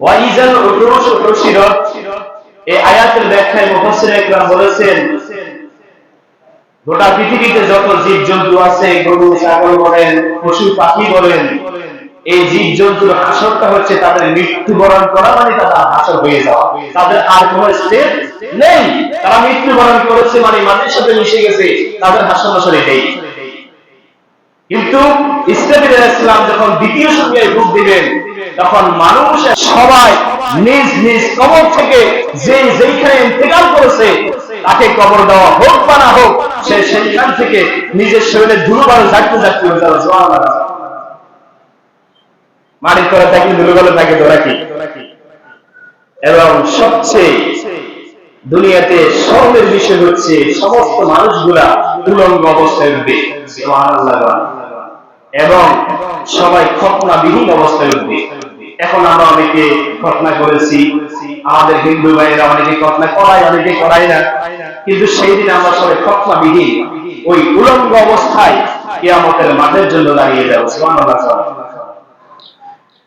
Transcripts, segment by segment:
ওয়াইজাল উরুশ উশিরত এই আয়াতের ব্যাখ্যায় মুফাসসির বলেছেন, গোটা পৃথিবীতে যত আছে, গরু, ছাগল বলেন, পশু, পাখি বলেন, এই জীব জন্তুর হাসরটা হচ্ছে তাদের মৃত্যুবরণ করা মানে তাদের হাসর হয়ে যাওয়া। তাদের আর কোনো স্টেপ নেই। তারা মৃত্যুবরণ করেছে মানে সাথে মিশে গেছে, তাদের হাসর হাসর কিন্তু ইসলামী ইসলাম যখন দ্বিতীয় সঙ্গে রূপ দিবেন তখন মানুষ সবাই নিজ নিজ কবর থেকে যে যেইখানে ইন্তেকাল করেছে, তাকে কবর দেওয়া হোক বা না হোক, সে সেইখান থেকে নিজের শরীরে ধুলোবার ঝাড়তে ঝাড়তে হয়ে যাবে। মাটির করে থাকি ধুলোগুলো থাকে তো রাখি। এবং সবচেয়ে দুনিয়াতে সবের বিষয় হচ্ছে সমস্ত মানুষগুলা উলঙ্গ অবস্থায় উঠবে। এবং সবাই খতনাবিহীন অবস্থায় উঠবে। এখন আমরা অনেকে খতনা করেছি, আমাদের হিন্দু ভাইয়েরা অনেকে খতনা করায়, অনেকে করায় না। কিন্তু সেই দিন আমরা সবাই খতনাবিহীন ওই উলঙ্গ অবস্থায় কিয়ামতের মাঠের জন্য দাঁড়িয়ে যাব।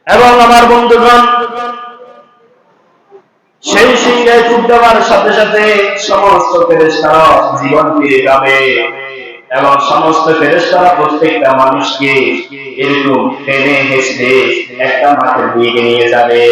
এবং আমার বন্ধুগণ, সেই সিংহায় ফুট দেওয়ার সাথে সাথে সমস্ত ফেরেশতারা জীবন ফিরে যাবে। এবং সমস্ত ফেরেস্তারা প্রত্যেকটা মানুষকে এরকম টেনে হেসে একটা মাঠের দিকে নিয়ে যাবে।